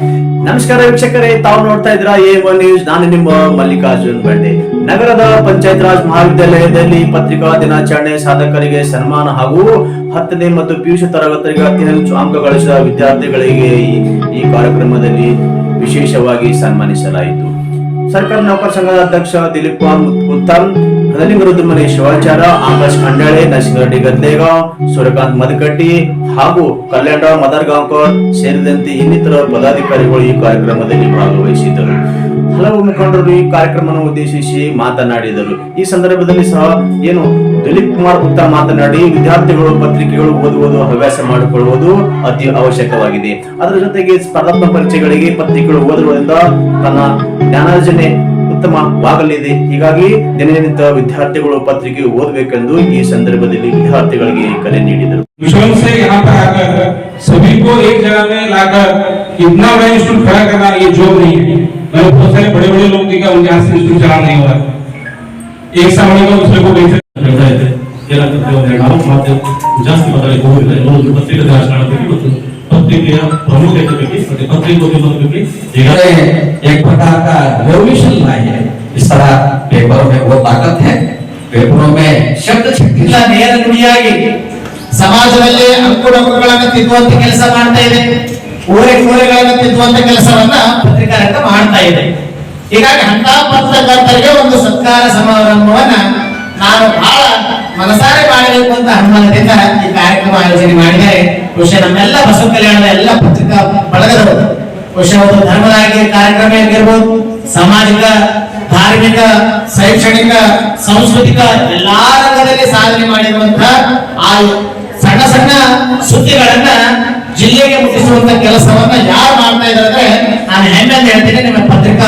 ನಮಸ್ಕಾರ ವೀಕ್ಷಕರೇ, ತಾವು ನೋಡ್ತಾ ಇದ್ರ ಎ ಒನ್ ನ್ಯೂಸ್. ನಾನು ನಿಮ್ಮ ಮಲ್ಲಿಕಾರ್ಜುನ್ ಬಂಡೆ. ನಗರದ ಪಂಚಾಯತ್ ರಾಜ್ ಮಹಾವಿದ್ಯಾಲಯದಲ್ಲಿ ಪತ್ರಿಕಾ ದಿನಾಚರಣೆ ಸಾಧಕರಿಗೆ ಸನ್ಮಾನ ಹಾಗೂ ಹತ್ತನೇ ಮತ್ತು ಪಿಯುಷ ತರಗತಿಗೆ ಅತಿ ಹೆಚ್ಚು ಅಂಕ ಗಳಿಸಿದ ವಿದ್ಯಾರ್ಥಿಗಳಿಗೆ ಈ- ಈ ಕಾರ್ಯಕ್ರಮದಲ್ಲಿ ವಿಶೇಷವಾಗಿ ಸನ್ಮಾನಿಸಲಾಯಿತು. ಸರ್ಕಾರಿ ನೌಕರ ಸಂಘದ ಅಧ್ಯಕ್ಷ ದಿಲೀಪ್ ಕುಮಾರ್ ಉತ್ತಮ್ ವಿರುದ್ಧ ಮನೆ ಶಿವಾಚಾರ, ಆಕಾಶ್ ಖಂಡಾಳೆ ನರಸಿಂಹರೆಡ್ಡಿ ಗದ್ದೇಗ ಸೂರ್ಯಕಾಂತ್ ಮದಕಟ್ಟಿ ಹಾಗೂ ಕಲ್ಯಾಣರಾವ್ ಮದರ್ಗಾಂವ್ಕರ್ ಸೇರಿದಂತೆ ಇನ್ನಿತರ ಪದಾಧಿಕಾರಿಗಳು ಈ ಕಾರ್ಯಕ್ರಮದಲ್ಲಿ ಭಾಗವಹಿಸಿದ್ದರು. ಹಲವು ಮುಖಂಡರು ಈ ಕಾರ್ಯಕ್ರಮವನ್ನು ಉದ್ದೇಶಿಸಿ ಮಾತನಾಡಿದರು ಈ ಸಂದರ್ಭದಲ್ಲಿ ಸಹ ಏನು ದಿಲೀಪ್ ಕುಮಾರ್ ಉತ್ತಮ್ ಮಾತನಾಡಿ ವಿದ್ಯಾರ್ಥಿಗಳು ಪತ್ರಿಕೆಗಳು ಓದುವುದು ಹವ್ಯಾಸ ಮಾಡಿಕೊಳ್ಳುವುದು ಅತಿ ಅವಶ್ಯಕವಾಗಿದೆ ಅದರ ಜೊತೆಗೆ ಸ್ಪರ್ಧಾತ್ಮಕ ಪರೀಕ್ಷೆಗಳಿಗೆ ಪತ್ರಿಕೆಗಳು ಓದುವುದರಿಂದ ತನ್ನ ಜ್ಞಾನಾರ್ಜನೆ ಉತ್ತಮವಾಗಲಿದೆ ಹೀಗಾಗಿ ದಿನನಿತ್ಯ ವಿದ್ಯಾರ್ಥಿಗಳು ಪತ್ರಿಕೆ ಓದಬೇಕೆಂದು ಈ ಸಂದರ್ಭದಲ್ಲಿ ವಿದ್ಯಾರ್ಥಿಗಳಿಗೆ ಕರೆ ನೀಡಿದರು विश्वम से यहाँ पर आकर सभी को एक जगह में लाकर इतना बड़ा इंस्टीट्यूट खड़ा करना ये जॉब नहीं है मैंने बहुत सारे बड़े बड़े लोग देखा उनके हाथ से इंस्टीट्यूट चला नहीं हुआ एक सामने का दूसरे को बेच ಹೇಳ್ತಾ ಇದ್ದೆ ಏನಾಗ್ತದೆ ಒಂದು ನಾಲ್ಕು ಮಾತು ಜಾಸ್ತಿ ಮಾತಾಡಲಿಕ್ಕೆ ಹೋಗಿಲ್ಲ ಒಂದು ಪತ್ರಿಕೆ ರಾಜಕಾರಣ ಬಗ್ಗೆ ಮತ್ತು ಪತ್ರಿಕೆಯ ಪ್ರಾಮುಖ್ಯತೆ ಬಗ್ಗೆ ಮತ್ತೆ ಪತ್ರಿಕೋದ್ಯಮದ ಬಗ್ಗೆ ಈಗ ये एक प्रकार का रेवोल्यूशन लाई है इस तरह पेपरों में वो ताकत है पेपरों में शब्द ಇಲ್ಲ ನೇರ ನುಡಿಯಾಗಿ ಸಮಾಜದಲ್ಲಿ ಅಂಕುಡೊಂಕುಗಳನ್ನು ತಿದ್ದುವಂತ ಕೆಲಸ ಮಾಡ್ತಾ ಇದೆ ಊರೆ ಕೂರೆಗಳನ್ನು ತಿದ್ದುವಂತ ಕೆಲಸವನ್ನ ಪತ್ರಿಕಾ ರಂಗ ಮಾಡ್ತಾ ಇದೆ. ಹೀಗಾಗಿ ಅಂತ ಪತ್ರಕರ್ತರಿಗೆ ಒಂದು ಸತ್ಕಾರ ಸಮಾರಂಭವನ್ನ ನಾನು ಬಹಳ ಮನಸಾರೆ ಮಾಡಬೇಕು ಅಂತ ಹನುಮಾನದಿಂದ ಈ ಕಾರ್ಯಕ್ರಮ ಆಯೋಜನೆ ಮಾಡಿದರೆ ಬಹುಶಃ ನಮ್ಮೆಲ್ಲ ಬಸವ ಕಲ್ಯಾಣದ ಎಲ್ಲ ಪತ್ರಿಕಾ ಬಳಗದವರು, ಬಹುಶಃ ಒಂದು ಧರ್ಮದಾಗಿ ಕಾರ್ಯಕ್ರಮ ಆಗಿರ್ಬೋದು, ಸಾಮಾಜಿಕ, ಧಾರ್ಮಿಕ, ಶೈಕ್ಷಣಿಕ, ಸಾಂಸ್ಕೃತಿಕ ಎಲ್ಲಾ ರಂಗದಲ್ಲಿ ಸಾಧನೆ ಮಾಡಿರುವಂತಹ ಆ ಸಣ್ಣ ಸಣ್ಣ ಸುದ್ದಿಗಳನ್ನ ಜಿಲ್ಲೆಗೆ ಕೆಲಸವನ್ನ ಯಾರು ಮಾಡ್ತಾ ಇದ್ದಾರೆ ನಾನು ಹೆಣ್ಣಲ್ಲಿ ಹೇಳ್ತೀನಿ ನಿಮ್ಮ ಪತ್ರಿಕಾ